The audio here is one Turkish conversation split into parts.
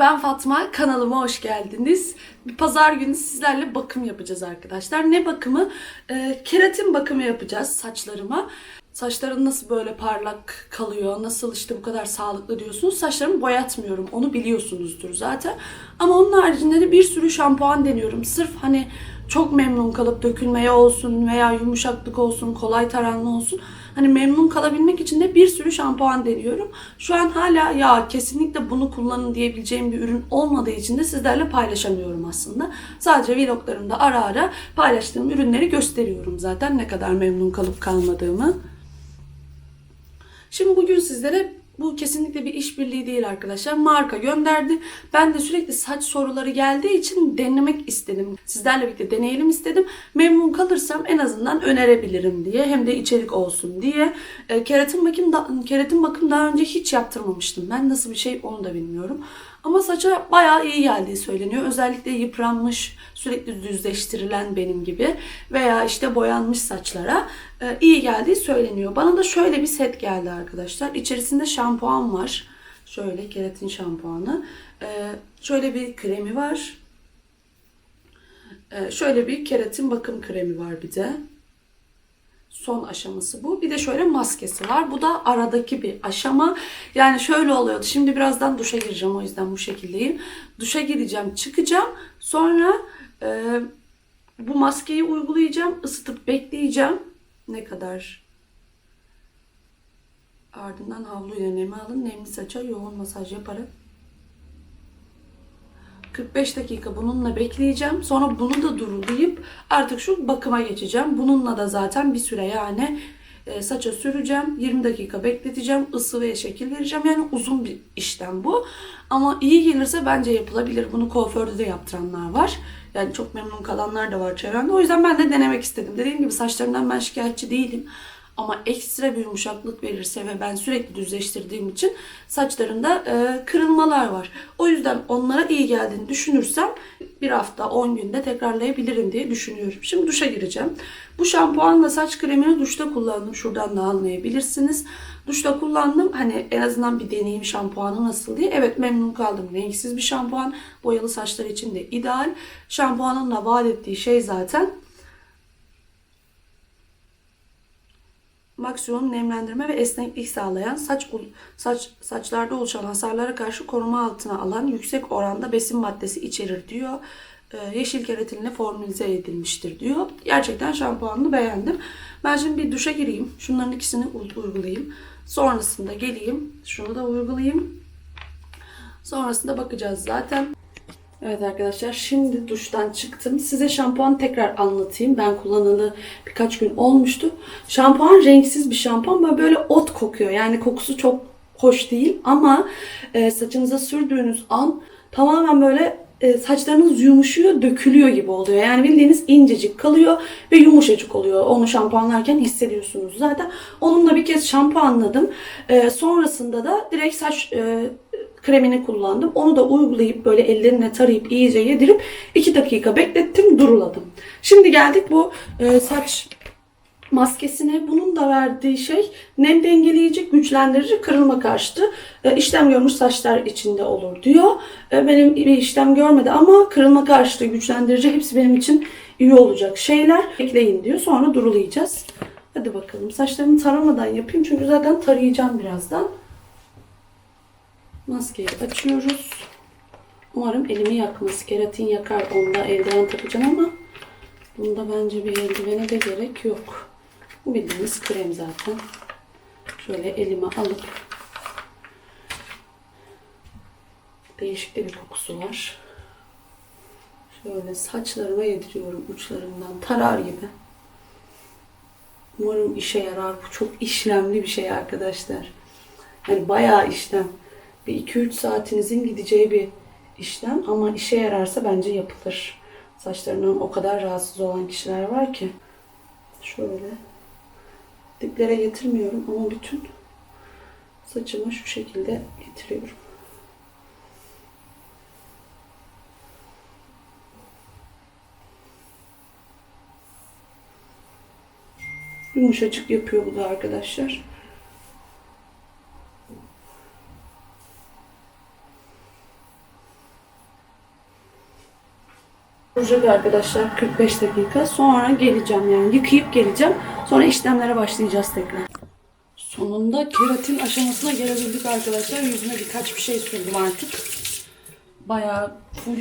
ben Fatma. Kanalıma hoş geldiniz. Bir pazar günü sizlerle bakım yapacağız arkadaşlar. Ne bakımı? Ee, keratin bakımı yapacağız saçlarıma. Saçların nasıl böyle parlak kalıyor, nasıl işte bu kadar sağlıklı diyorsunuz. Saçlarımı boyatmıyorum, onu biliyorsunuzdur zaten. Ama onun haricinde de bir sürü şampuan deniyorum. Sırf hani çok memnun kalıp dökülmeye olsun veya yumuşaklık olsun, kolay taranma olsun. Hani memnun kalabilmek için de bir sürü şampuan deniyorum. Şu an hala ya kesinlikle bunu kullanın diyebileceğim bir ürün olmadığı için de sizlerle paylaşamıyorum aslında. Sadece vloglarımda ara ara paylaştığım ürünleri gösteriyorum zaten ne kadar memnun kalıp kalmadığımı. Şimdi bugün sizlere bu kesinlikle bir işbirliği değil arkadaşlar. Marka gönderdi. Ben de sürekli saç soruları geldiği için denemek istedim. Sizlerle birlikte deneyelim istedim. Memnun kalırsam en azından önerebilirim diye. Hem de içerik olsun diye. E, keratin bakım da, keratin bakım daha önce hiç yaptırmamıştım. Ben nasıl bir şey onu da bilmiyorum. Ama saça bayağı iyi geldiği söyleniyor. Özellikle yıpranmış, sürekli düzleştirilen benim gibi veya işte boyanmış saçlara e, iyi geldiği söyleniyor. Bana da şöyle bir set geldi arkadaşlar. İçerisinde şampuan var. Şöyle keratin şampuanı. E, şöyle bir kremi var. E, şöyle bir keratin bakım kremi var bir de. Son aşaması bu. Bir de şöyle maskesi var. Bu da aradaki bir aşama. Yani şöyle oluyordu. Şimdi birazdan duşa gireceğim. O yüzden bu şekildeyim. Duşa gireceğim, çıkacağım. Sonra e, bu maskeyi uygulayacağım. ısıtıp bekleyeceğim. Ne kadar? Ardından havluyla nemi alın. Nemli saça yoğun masaj yaparak 45 dakika bununla bekleyeceğim. Sonra bunu da durulayıp artık şu bakıma geçeceğim. Bununla da zaten bir süre yani e, saça süreceğim. 20 dakika bekleteceğim. ısı ve şekil vereceğim. Yani uzun bir işlem bu. Ama iyi gelirse bence yapılabilir. Bunu kuaförde de yaptıranlar var. Yani çok memnun kalanlar da var çevremde. O yüzden ben de denemek istedim. Dediğim gibi saçlarımdan ben şikayetçi değilim. Ama ekstra bir yumuşaklık verirse ve ben sürekli düzleştirdiğim için saçlarında e, kırılmalar var. O yüzden onlara iyi geldiğini düşünürsem bir hafta 10 günde tekrarlayabilirim diye düşünüyorum. Şimdi duşa gireceğim. Bu şampuanla saç kremini duşta kullandım. Şuradan da anlayabilirsiniz. Duşta kullandım. Hani en azından bir deneyim şampuanı nasıl diye. Evet memnun kaldım. Renksiz bir şampuan. Boyalı saçlar için de ideal. Şampuanın da vaat ettiği şey zaten maksimum nemlendirme ve esneklik sağlayan, saç saç saçlarda oluşan hasarlara karşı koruma altına alan yüksek oranda besin maddesi içerir diyor. Ee, yeşil keratinle formülize edilmiştir diyor. Gerçekten şampuanını beğendim. Ben şimdi bir duşa gireyim. Şunların ikisini uygulayayım. Sonrasında geleyim. Şunu da uygulayayım. Sonrasında bakacağız zaten. Evet arkadaşlar şimdi duştan çıktım. Size şampuan tekrar anlatayım. Ben kullanalı birkaç gün olmuştu. Şampuan renksiz bir şampuan ama böyle ot kokuyor. Yani kokusu çok hoş değil ama e, saçınıza sürdüğünüz an tamamen böyle e, saçlarınız yumuşuyor, dökülüyor gibi oluyor. Yani bildiğiniz incecik kalıyor ve yumuşacık oluyor. Onu şampuanlarken hissediyorsunuz zaten. Onunla bir kez şampuanladım. E, sonrasında da direkt saç e, kremini kullandım. Onu da uygulayıp böyle ellerine tarayıp iyice yedirip 2 dakika beklettim, duruladım. Şimdi geldik bu e, saç maskesine. Bunun da verdiği şey nem dengeleyici, güçlendirici, kırılma karşıtı e, işlem görmüş saçlar içinde olur diyor. E, benim bir işlem görmedi ama kırılma karşıtı, güçlendirici hepsi benim için iyi olacak şeyler. Ekleyin diyor. Sonra durulayacağız. Hadi bakalım. Saçlarımı taramadan yapayım çünkü zaten tarayacağım birazdan. Maskeyi açıyoruz. Umarım elimi yakmaz. Keratin yakar. Onda eldiven takacağım ama bunda bence bir eldivene de gerek yok. Bu bildiğimiz krem zaten. Şöyle elime alıp değişik de bir kokusu var. Şöyle saçlarıma yediriyorum uçlarından. Tarar gibi. Umarım işe yarar. Bu çok işlemli bir şey arkadaşlar. Yani bayağı işlem bir 2-3 saatinizin gideceği bir işlem ama işe yararsa bence yapılır. Saçlarından o kadar rahatsız olan kişiler var ki. Şöyle diplere getirmiyorum ama bütün saçımı şu şekilde getiriyorum. Yumuşacık yapıyor bu da arkadaşlar. Duracak arkadaşlar 45 dakika. Sonra geleceğim yani yıkayıp geleceğim. Sonra işlemlere başlayacağız tekrar. Sonunda keratin aşamasına gelebildik arkadaşlar. Yüzüme birkaç bir şey sürdüm artık. Bayağı full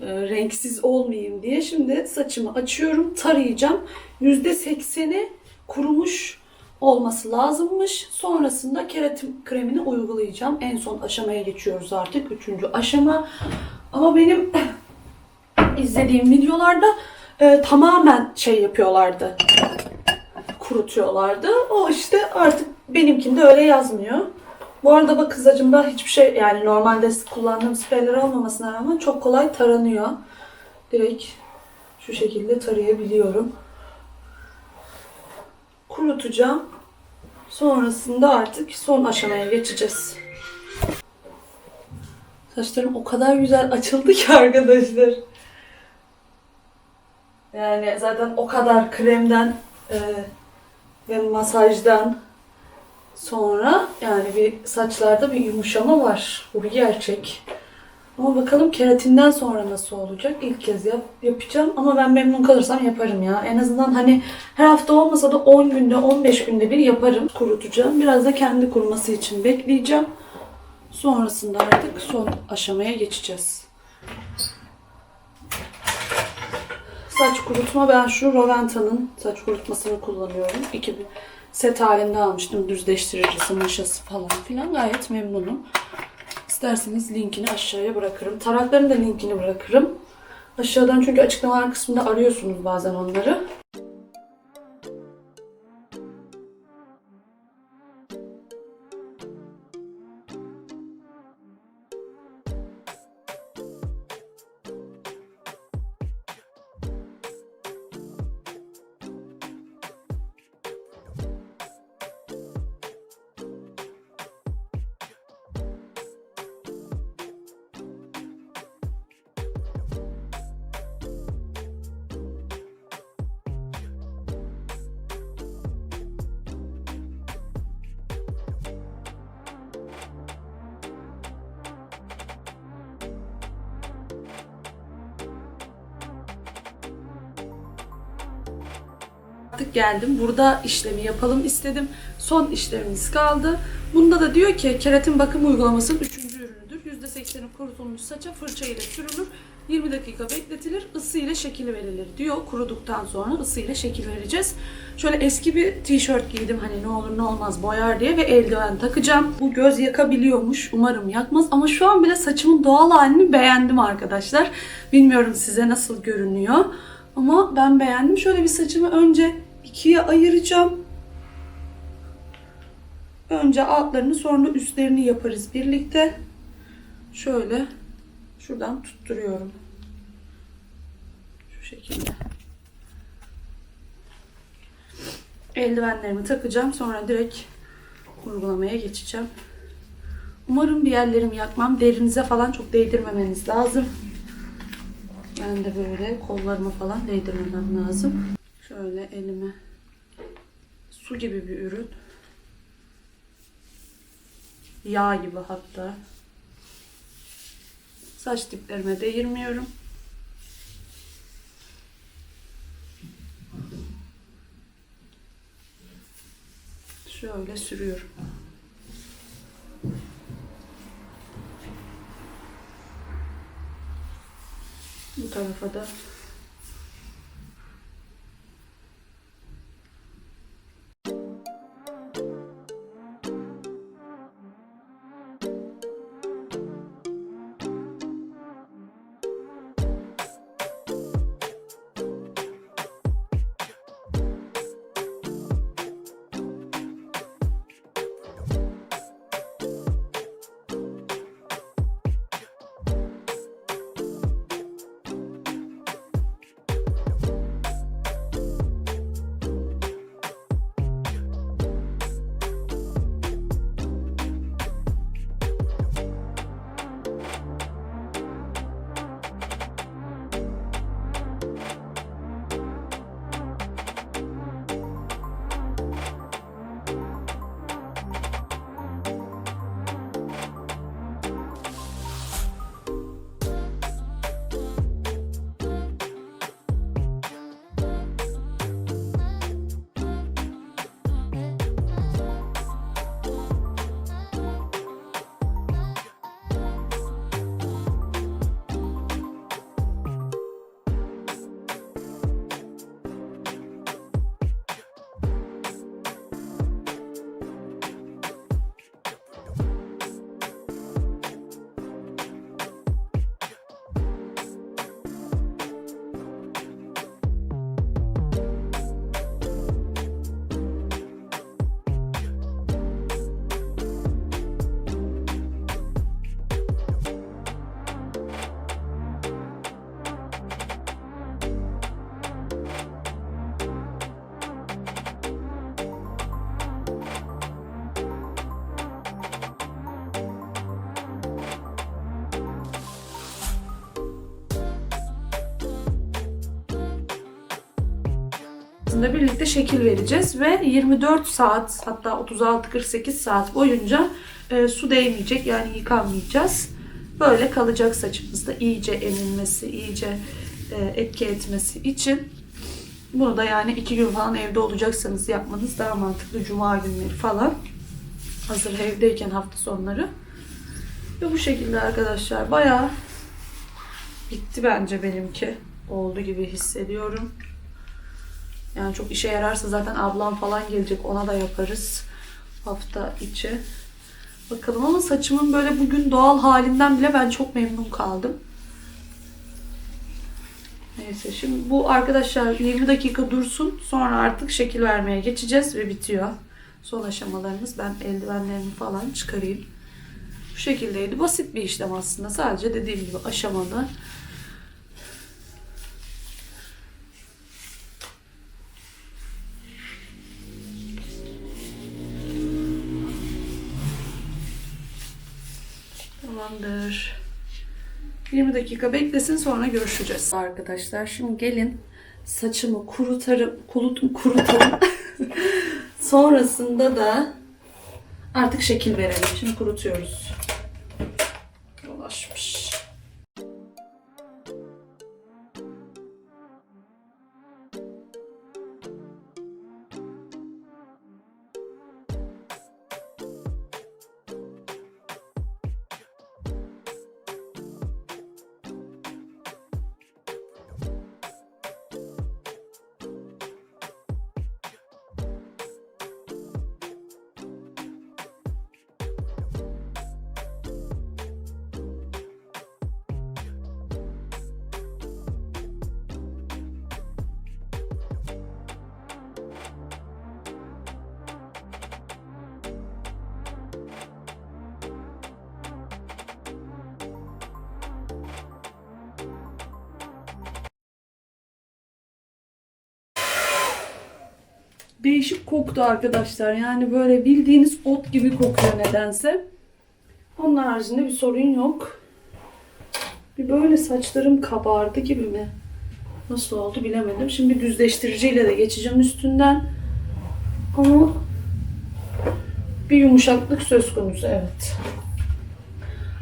e, renksiz olmayayım diye. Şimdi saçımı açıyorum, tarayacağım. %80'i kurumuş olması lazımmış. Sonrasında keratin kremini uygulayacağım. En son aşamaya geçiyoruz artık. Üçüncü aşama. Ama benim izlediğim videolarda e, tamamen şey yapıyorlardı. Kurutuyorlardı. O işte artık benimkinde öyle yazmıyor. Bu arada bak kızacımda hiçbir şey yani normalde kullandığım spreyler olmamasına rağmen çok kolay taranıyor. Direkt şu şekilde tarayabiliyorum. Kurutacağım. Sonrasında artık son aşamaya geçeceğiz. Saçlarım o kadar güzel açıldı ki arkadaşlar. Yani zaten o kadar kremden e, ve masajdan sonra yani bir saçlarda bir yumuşama var. Bu bir gerçek. Ama bakalım keratinden sonra nasıl olacak? İlk kez yap, yapacağım ama ben memnun kalırsam yaparım ya. En azından hani her hafta olmasa da 10 günde 15 günde bir yaparım. Kurutacağım. Biraz da kendi kuruması için bekleyeceğim. Sonrasında artık son aşamaya geçeceğiz. Saç kurutma ben şu Roventa'nın saç kurutmasını kullanıyorum. 2000 set halinde almıştım. Düzleştiricisi, maşası falan filan. Gayet memnunum. İsterseniz linkini aşağıya bırakırım. Tarakların da linkini bırakırım. Aşağıdan çünkü açıklamalar kısmında arıyorsunuz bazen onları. Artık geldim. Burada işlemi yapalım istedim. Son işlemimiz kaldı. Bunda da diyor ki keratin bakım uygulamasının üçüncü ürünüdür. %80'i kurutulmuş saça fırça ile sürülür. 20 dakika bekletilir. ısı ile şekil verilir diyor. Kuruduktan sonra ısı ile şekil vereceğiz. Şöyle eski bir tişört giydim hani ne olur ne olmaz boyar diye ve eldiven takacağım. Bu göz yakabiliyormuş. Umarım yakmaz. Ama şu an bile saçımın doğal halini beğendim arkadaşlar. Bilmiyorum size nasıl görünüyor. Ama ben beğendim. Şöyle bir saçımı önce ikiye ayıracağım. Önce altlarını sonra üstlerini yaparız birlikte. Şöyle şuradan tutturuyorum. Şu şekilde. Eldivenlerimi takacağım. Sonra direkt uygulamaya geçeceğim. Umarım bir yerlerimi yakmam. Derinize falan çok değdirmemeniz lazım. Ben de böyle kollarımı falan değdirmemem lazım. Şöyle elime su gibi bir ürün. Yağ gibi hatta. Saç diplerime değirmiyorum. Şöyle sürüyorum. Bu tarafa da altında birlikte şekil vereceğiz ve 24 saat hatta 36-48 saat boyunca e, su değmeyecek yani yıkanmayacağız. Böyle kalacak saçımızda iyice emilmesi, iyice e, etki etmesi için bunu da yani iki gün falan evde olacaksanız yapmanız daha mantıklı. Cuma günleri falan. Hazır evdeyken hafta sonları. Ve bu şekilde arkadaşlar bayağı bitti bence benimki. Oldu gibi hissediyorum. Yani çok işe yararsa zaten ablam falan gelecek. Ona da yaparız hafta içi. Bakalım ama saçımın böyle bugün doğal halinden bile ben çok memnun kaldım. Neyse şimdi bu arkadaşlar 20 dakika dursun. Sonra artık şekil vermeye geçeceğiz ve bitiyor. Son aşamalarımız. Ben eldivenlerimi falan çıkarayım. Bu şekildeydi. Basit bir işlem aslında. Sadece dediğim gibi aşamalı. Tamamdır. 20 dakika beklesin sonra görüşeceğiz. Arkadaşlar şimdi gelin saçımı kurutarım, kurutum, kurutalım. Sonrasında da artık şekil verelim. Şimdi kurutuyoruz. Dolaşmış. Değişik koktu arkadaşlar. Yani böyle bildiğiniz ot gibi kokuyor nedense. Onun haricinde bir sorun yok. Bir böyle saçlarım kabardı gibi mi? Nasıl oldu bilemedim. Şimdi düzleştiriciyle de geçeceğim üstünden. Ama bir yumuşaklık söz konusu evet.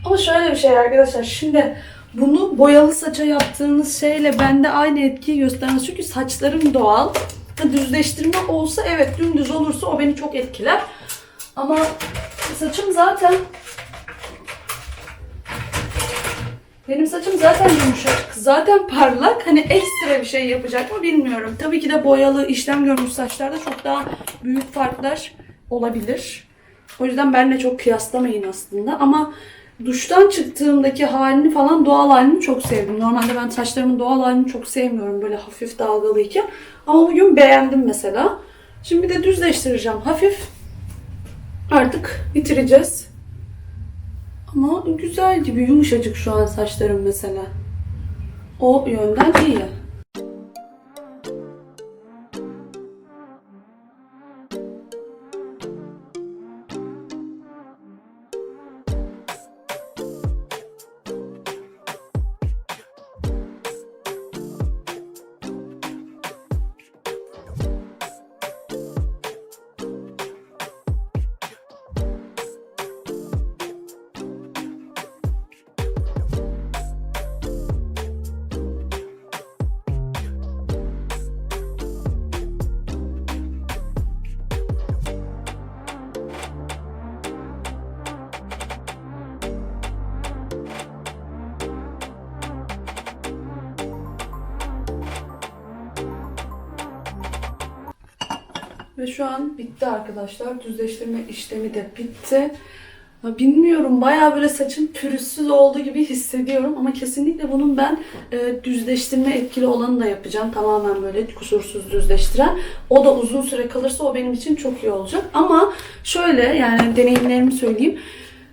Ama şöyle bir şey arkadaşlar. Şimdi bunu boyalı saça yaptığınız şeyle bende aynı etkiyi göstermez. Çünkü saçlarım doğal. Düzleştirme olsa evet dümdüz olursa o beni çok etkiler. Ama saçım zaten benim saçım zaten yumuşak, zaten parlak. Hani ekstra bir şey yapacak mı bilmiyorum. Tabii ki de boyalı işlem görmüş saçlarda çok daha büyük farklar olabilir. O yüzden benimle çok kıyaslamayın aslında. Ama duştan çıktığımdaki halini falan doğal halini çok sevdim. Normalde ben saçlarımın doğal halini çok sevmiyorum böyle hafif dalgalıyken. Ama bugün beğendim mesela. Şimdi bir de düzleştireceğim hafif. Artık bitireceğiz. Ama güzel gibi yumuşacık şu an saçlarım mesela. O yönden iyi. Ve şu an bitti arkadaşlar. Düzleştirme işlemi de bitti. Bilmiyorum bayağı böyle saçım pürüzsüz olduğu gibi hissediyorum ama kesinlikle bunun ben e, düzleştirme etkili olanı da yapacağım. Tamamen böyle kusursuz düzleştiren. O da uzun süre kalırsa o benim için çok iyi olacak. Ama şöyle yani deneyimlerimi söyleyeyim.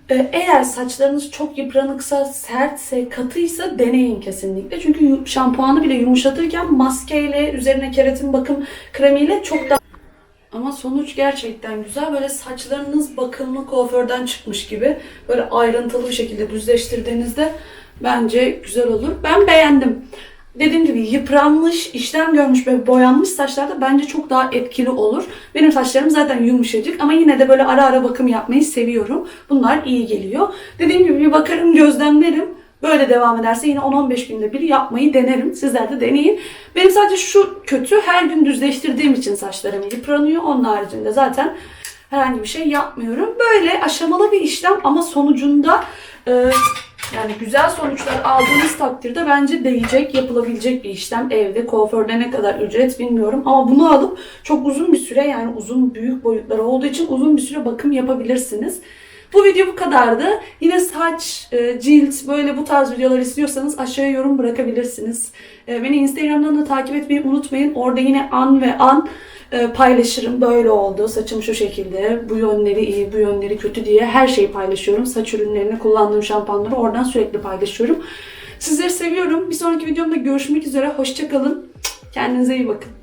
E, Eğer saçlarınız çok yıpranıksa, sertse, katıysa deneyin kesinlikle. Çünkü şampuanı bile yumuşatırken maskeyle, üzerine keratin bakım kremiyle çok daha ama sonuç gerçekten güzel. Böyle saçlarınız bakımlı kuaförden çıkmış gibi. Böyle ayrıntılı bir şekilde düzleştirdiğinizde bence güzel olur. Ben beğendim. dediğim gibi yıpranmış, işlem görmüş ve boyanmış saçlarda bence çok daha etkili olur. Benim saçlarım zaten yumuşacık ama yine de böyle ara ara bakım yapmayı seviyorum. Bunlar iyi geliyor. Dediğim gibi bir bakarım, gözlemlerim. Böyle devam ederse yine 10-15 günde bir yapmayı denerim. Sizler de deneyin. Benim sadece şu kötü her gün düzleştirdiğim için saçlarım yıpranıyor. Onun haricinde zaten herhangi bir şey yapmıyorum. Böyle aşamalı bir işlem ama sonucunda e, yani güzel sonuçlar aldığınız takdirde bence değecek, yapılabilecek bir işlem. Evde, kuaförde ne kadar ücret bilmiyorum. Ama bunu alıp çok uzun bir süre yani uzun büyük boyutları olduğu için uzun bir süre bakım yapabilirsiniz. Bu video bu kadardı. Yine saç, e, cilt böyle bu tarz videolar istiyorsanız aşağıya yorum bırakabilirsiniz. E, Beni Instagram'dan da takip etmeyi unutmayın. Orada yine an ve an e, paylaşırım. Böyle oldu. Saçım şu şekilde. Bu yönleri iyi, bu yönleri kötü diye her şeyi paylaşıyorum. Saç ürünlerini, kullandığım şampuanları oradan sürekli paylaşıyorum. Sizleri seviyorum. Bir sonraki videomda görüşmek üzere. Hoşçakalın. Kendinize iyi bakın.